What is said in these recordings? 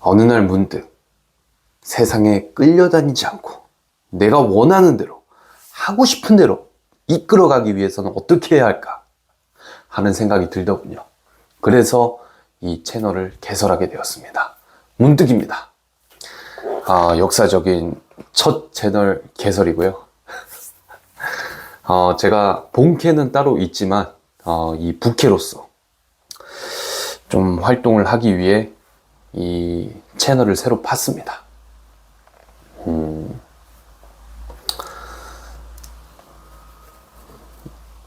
어느 날 문득 세상에 끌려다니지 않고 내가 원하는 대로 하고 싶은 대로 이끌어가기 위해서는 어떻게 해야 할까 하는 생각이 들더군요. 그래서 이 채널을 개설하게 되었습니다. 문득입니다. 아, 역사적인 첫 채널 개설이고요. 어, 제가 본캐는 따로 있지만 어, 이 부캐로서 좀 활동을 하기 위해 이 채널을 새로 팠습니다. 음,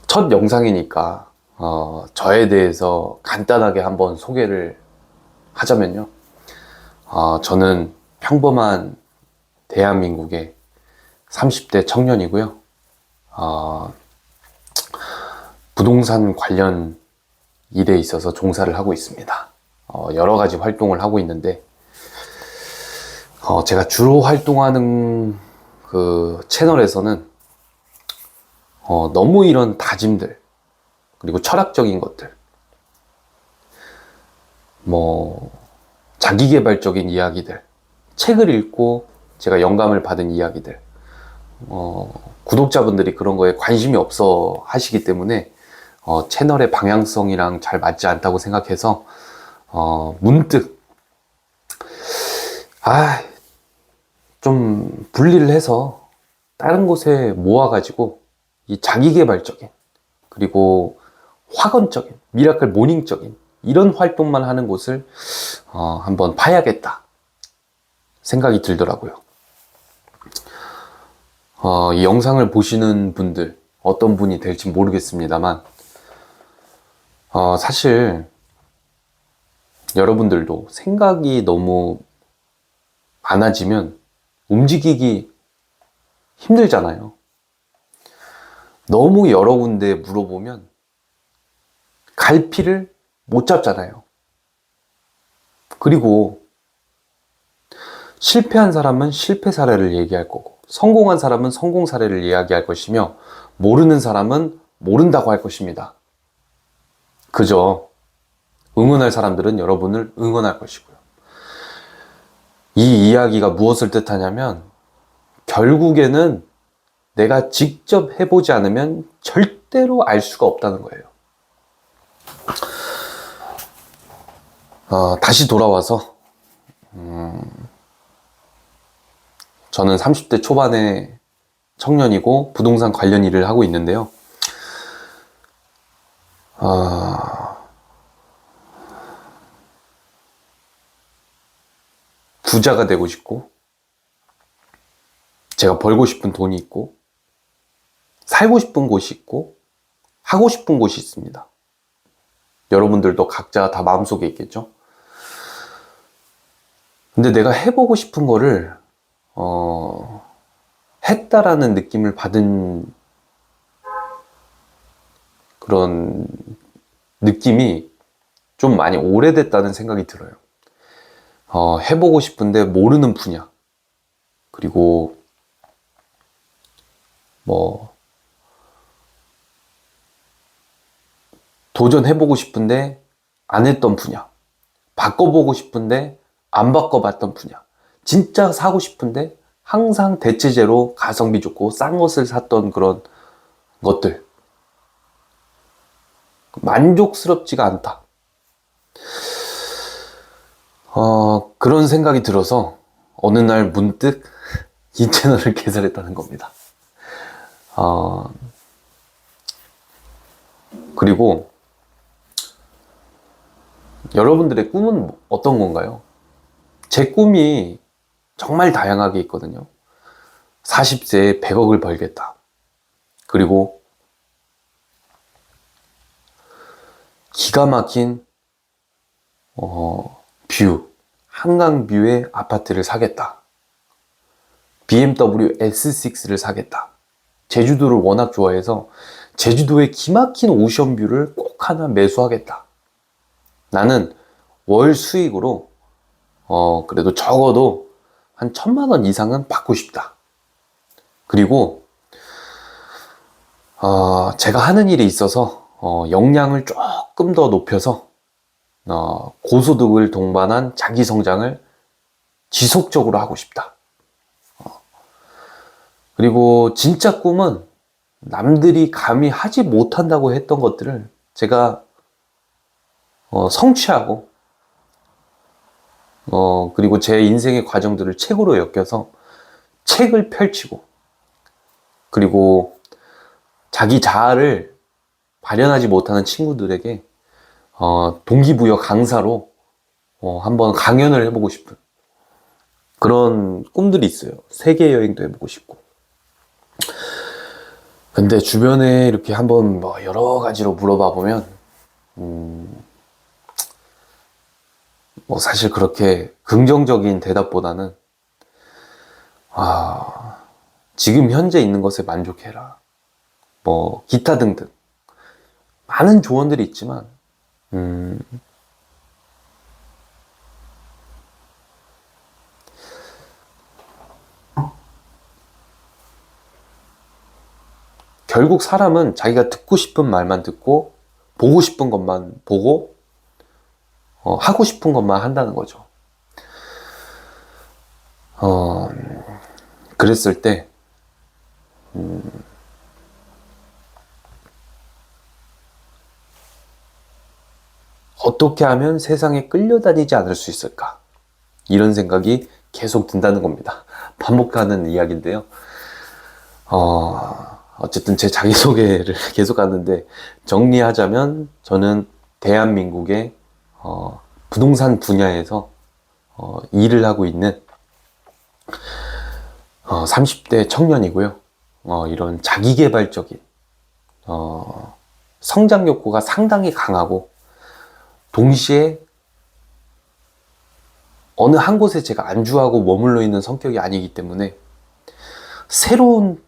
첫 영상이니까 어, 저에 대해서 간단하게 한번 소개를 하자면요. 어, 저는 평범한 대한민국의 30대 청년이고요. 어, 부동산 관련 일에 있어서 종사를 하고 있습니다. 어, 여러 가지 활동을 하고 있는데, 어, 제가 주로 활동하는 그 채널에서는 어, 너무 이런 다짐들, 그리고 철학적인 것들, 뭐, 자기개발적인 이야기들, 책을 읽고 제가 영감을 받은 이야기들, 어, 구독자분들이 그런 거에 관심이 없어 하시기 때문에 어, 채널의 방향성이랑 잘 맞지 않다고 생각해서 어, 문득 아, 좀 분리를 해서 다른 곳에 모아가지고 이 자기개발적인 그리고 확언적인 미라클 모닝적인 이런 활동만 하는 곳을 어, 한번 파야겠다 생각이 들더라고요. 어, 이 영상을 보시는 분들 어떤 분이 될지 모르겠습니다만 어, 사실 여러분들도 생각이 너무 많아지면 움직이기 힘들잖아요. 너무 여러 군데 물어보면 갈피를 못 잡잖아요. 그리고 실패한 사람은 실패 사례를 얘기할 거고, 성공한 사람은 성공 사례를 이야기할 것이며, 모르는 사람은 모른다고 할 것입니다. 그저 응원할 사람들은 여러분을 응원할 것이고요. 이 이야기가 무엇을 뜻하냐면, 결국에는 내가 직접 해보지 않으면 절대로 알 수가 없다는 거예요. 어, 다시 돌아와서, 음, 저는 30대 초반의 청년이고 부동산 관련 일을 하고 있는데요. 아, 부자가 되고 싶고, 제가 벌고 싶은 돈이 있고, 살고 싶은 곳이 있고, 하고 싶은 곳이 있습니다. 여러분들도 각자 다 마음속에 있겠죠? 근데 내가 해보고 싶은 거를, 어, 했다라는 느낌을 받은 그런 느낌이 좀 많이 오래됐다는 생각이 들어요. 어, 해보고 싶은데 모르는 분야. 그리고 뭐 도전해보고 싶은데 안 했던 분야. 바꿔보고 싶은데 안 바꿔봤던 분야. 진짜 사고 싶은데 항상 대체제로 가성비 좋고 싼 것을 샀던 그런 것들. 만족스럽지가 않다. 어, 그런 생각이 들어서 어느 날 문득 이 채널을 개설했다는 겁니다. 어, 그리고 여러분들의 꿈은 어떤 건가요? 제 꿈이 정말 다양하게 있거든요. 40세에 100억을 벌겠다. 그리고 기가 막힌 어, 뷰, 한강 뷰의 아파트를 사겠다. BMW S6를 사겠다. 제주도를 워낙 좋아해서 제주도의 기막힌 오션뷰를 꼭 하나 매수하겠다. 나는 월 수익으로 어, 그래도 적어도 한 천만 원 이상은 받고 싶다. 그리고 어, 제가 하는 일에 있어서 어, 역량을 조금 더 높여서 어, 고소득을 동반한 자기 성장을 지속적으로 하고 싶다. 어. 그리고 진짜 꿈은 남들이 감히 하지 못한다고 했던 것들을 제가 어, 성취하고 어, 그리고 제 인생의 과정들을 책으로 엮여서 책을 펼치고 그리고 자기 자아를 발현하지 못하는 친구들에게 어, 동기부여 강사로 어, 한번 강연을 해보고 싶은 그런 꿈들이 있어요. 세계 여행도 해보고 싶고. 근데 주변에 이렇게 한번 뭐 여러 가지로 물어봐 보면, 음, 뭐 사실 그렇게 긍정적인 대답보다는, 아, 지금 현재 있는 것에 만족해라. 뭐, 기타 등등. 많은 조언들이 있지만, 음, 결국 사람은 자기가 듣고 싶은 말만 듣고 보고 싶은 것만 보고 어, 하고 싶은 것만 한다는 거죠. 어, 그랬을 때 어떻게 하면 세상에 끌려다니지 않을 수 있을까? 이런 생각이 계속 든다는 겁니다. 반복하는 이야기인데요. 어, 어쨌든 제 자기소개를 계속 하는데 정리하자면 저는 대한민국의 어, 부동산 분야에서 어, 일을 하고 있는 어, 30대 청년이고요. 어, 이런 자기개발적인 어, 성장 욕구가 상당히 강하고 동시에 어느 한 곳에 제가 안주하고 머물러 있는 성격이 아니기 때문에 새로운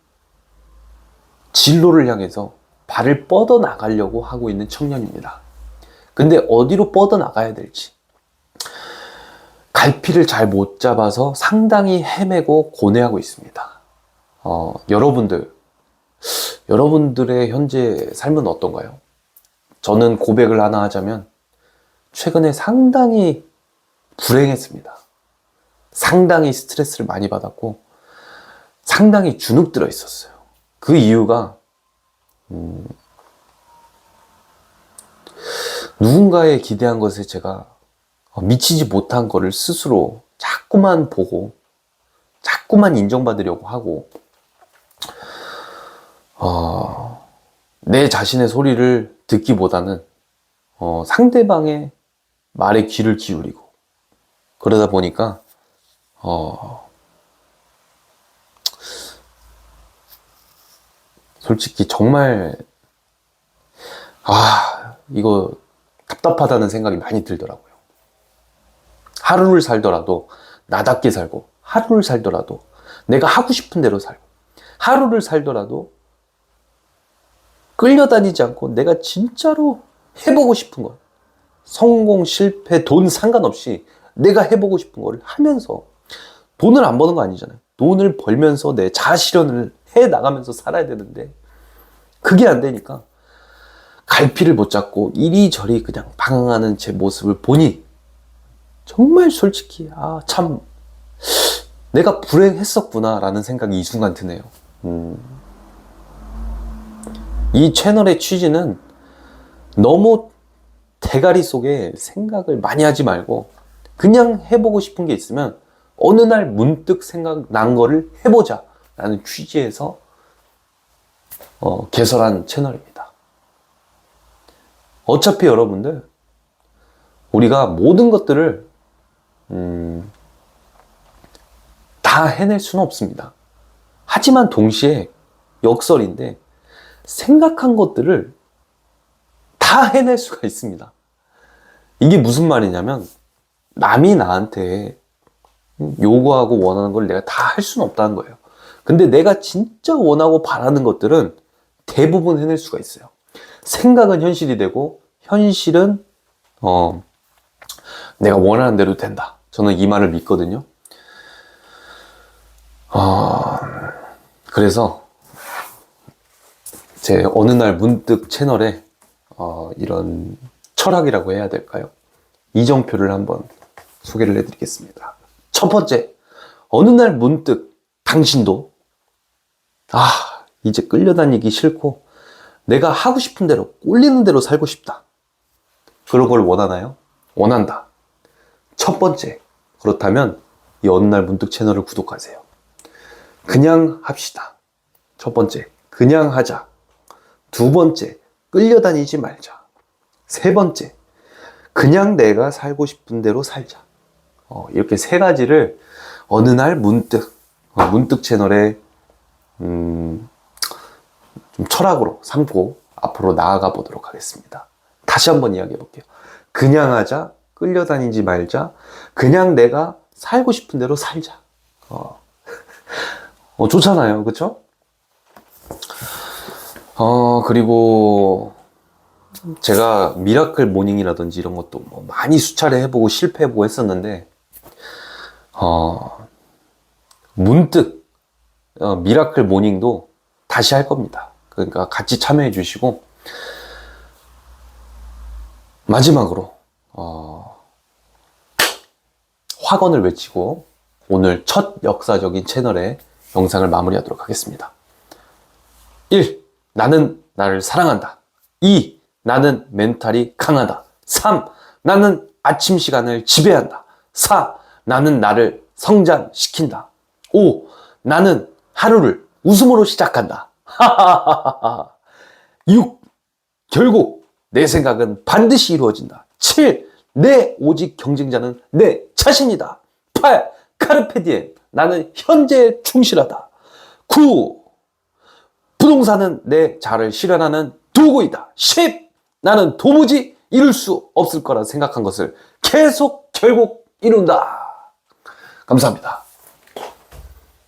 진로를 향해서 발을 뻗어 나가려고 하고 있는 청년입니다. 근데 어디로 뻗어 나가야 될지 갈피를 잘 못 잡아서 상당히 헤매고 고뇌하고 있습니다. 어, 여러분들, 여러분들의 현재 삶은 어떤가요? 저는 고백을 하나 하자면 최근에 상당히 불행했습니다. 상당히 스트레스를 많이 받았고 상당히 주눅 들어 있었어요. 그 이유가 음, 누군가의 기대한 것에 제가 미치지 못한 거를 스스로 자꾸만 보고 자꾸만 인정받으려고 하고 어, 내 자신의 소리를 듣기보다는 어, 상대방의 말에 귀를 기울이고 그러다 보니까 어, 솔직히 정말 아 이거 답답하다는 생각이 많이 들더라고요. 하루를 살더라도 나답게 살고 하루를 살더라도 내가 하고 싶은 대로 살고 하루를 살더라도 끌려다니지 않고 내가 진짜로 해보고 싶은 것 성공, 실패, 돈 상관없이 내가 해보고 싶은 거를 하면서 돈을 안 버는 거 아니잖아요. 돈을 벌면서 내 자아실현을 해 나가면서 살아야 되는데 그게 안 되니까 갈피를 못 잡고 이리저리 그냥 방황하는 제 모습을 보니 정말 솔직히 아 참 내가 불행했었구나라는 생각이 이 순간 드네요. 음. 이 채널의 취지는 너무 대가리 속에 생각을 많이 하지 말고 그냥 해보고 싶은 게 있으면 어느 날 문득 생각난 거를 해보자 라는 취지에서 어, 개설한 채널입니다. 어차피 여러분들 우리가 모든 것들을 음, 다 해낼 수는 없습니다. 하지만 동시에 역설인데 생각한 것들을 다 해낼 수가 있습니다. 이게 무슨 말이냐면 남이 나한테 요구하고 원하는 걸 내가 다 할 수는 없다는 거예요. 근데 내가 진짜 원하고 바라는 것들은 대부분 해낼 수가 있어요. 생각은 현실이 되고 현실은 어 내가 원하는 대로 된다. 저는 이 말을 믿거든요. 어, 그래서 제 어느 날 문득 채널에 어, 이런 철학이라고 해야 될까요? 이정표를 한번 소개를 해드리겠습니다. 첫 번째, 어느 날 문득 당신도 아, 이제 끌려다니기 싫고 내가 하고 싶은 대로 꼴리는 대로 살고 싶다. 그런 걸 원하나요? 원한다. 첫 번째, 그렇다면 이 어느 날 문득 채널을 구독하세요. 그냥 합시다. 첫 번째, 그냥 하자. 두 번째, 끌려다니지 말자. 세 번째, 그냥 내가 살고 싶은 대로 살자. 어, 이렇게 세 가지를 어느 날 문득, 어, 문득 채널에, 음, 좀 철학으로 삼고 앞으로 나아가 보도록 하겠습니다. 다시 한번 이야기해 볼게요. 그냥 하자, 끌려다니지 말자, 그냥 내가 살고 싶은 대로 살자. 어, 어, 좋잖아요. 그쵸? 어, 그리고 제가 미라클 모닝이라든지 이런 것도 뭐 많이 수차례 해보고 실패해보고 했었는데, 어, 문득, 어, 미라클 모닝도 다시 할 겁니다. 그러니까 같이 참여해 주시고, 마지막으로, 어, 확언을 외치고, 오늘 첫 역사적인 채널의 영상을 마무리하도록 하겠습니다. 1. 나는 나를 사랑한다. 2. 나는 멘탈이 강하다. 3. 나는 아침 시간을 지배한다. 4. 나는 나를 성장시킨다. 5. 나는 하루를 웃음으로 시작한다. 6. 결국 내 생각은 반드시 이루어진다. 7. 내 오직 경쟁자는 내 자신이다. 8. 카르페디엠. 나는 현재에 충실하다. 9. 부동산은 내 자를 실현하는 도구이다. 10. 나는 도무지 이룰 수 없을 거라 생각한 것을 계속 결국 이룬다. 감사합니다.